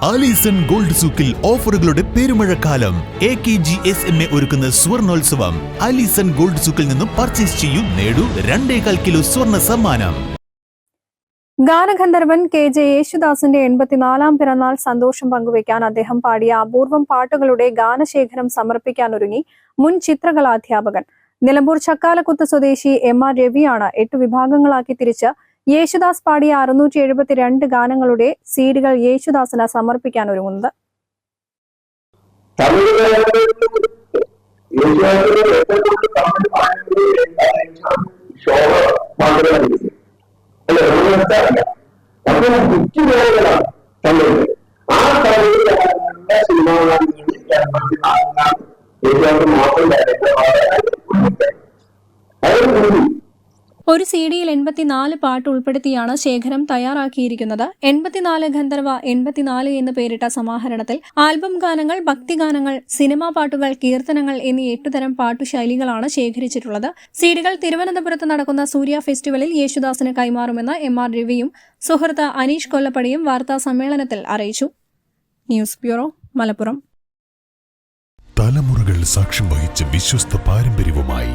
Alison gold സൂക്കിൽ ഓഫറുകളുടെ പെരുമഴക്കാലം. A K G S M A ഒരുക്കുന്ന സ്വർണോത്സവം. ആലീസൺ ഗോൾഡ് സൂക്കിൽ നിന്നും പർച്ചേസ് ചെയ്യൂ നേടൂ രണ്ടേകാൽ കിലോ സ്വർണ സമ്മാനം. ഗാനഗന്ധർവൻ കെ ജെ യേശുദാസിന്റെ എൺപത്തിനാലാം പിറന്നാൾ സന്തോഷം പങ്കുവയ്ക്കാൻ അദ്ദേഹം പാടിയ അപൂർവം പാട്ടുകളുടെ ഗാനശേഖരം സമർപ്പിക്കാനൊരുങ്ങി മുൻ ചിത്രകലാധ്യാപകൻ. നിലമ്പൂർ ചക്കാലക്കുത്ത് സ്വദേശി എം ആർ രവിയാണ് എട്ട് വിഭാഗങ്ങളാക്കി തിരിച്ച് യേശുദാസ് പാടിയ അറുന്നൂറ്റി എഴുപത്തിരണ്ട് ഗാനങ്ങളുടെ സീഡുകൾ യേശുദാസിന് സമർപ്പിക്കാൻ ഒരുങ്ങുന്നത്. സിനിമകളാണ് മാത്രം ഒരു സി ഡിയിൽ എൺപത്തിനാല് പാട്ട് ഉൾപ്പെടുത്തിയാണ് ശേഖരം തയ്യാറാക്കിയിരിക്കുന്നത്. എൺപത്തിനാല് ഗന്ധർവ എൺപത്തിനാല് എന്ന് പേരിട്ട സമാഹരണത്തിൽ ആൽബം ഗാനങ്ങൾ ഭക്തിഗാനങ്ങൾ സിനിമാ പാട്ടുകൾ കീർത്തനങ്ങൾ എന്നീ എട്ടുതരം പാട്ടുശൈലികളാണ് ശേഖരിച്ചിട്ടുള്ളത്. സീഡികൾ തിരുവനന്തപുരത്ത് നടക്കുന്ന സൂര്യ ഫെസ്റ്റിവലിൽ യേശുദാസിന് കൈമാറുമെന്ന് എം ആർ രവിയും സുഹൃത്ത് അനീഷ് കൊല്ലപ്പടിയും വാർത്താ സമ്മേളനത്തിൽ അറിയിച്ചു. News bureau Malappuram. തലമുറകൾ സാക്ഷ്യം വഹിച്ച വിശ്വസ്ത പാരമ്പര്യവുമായി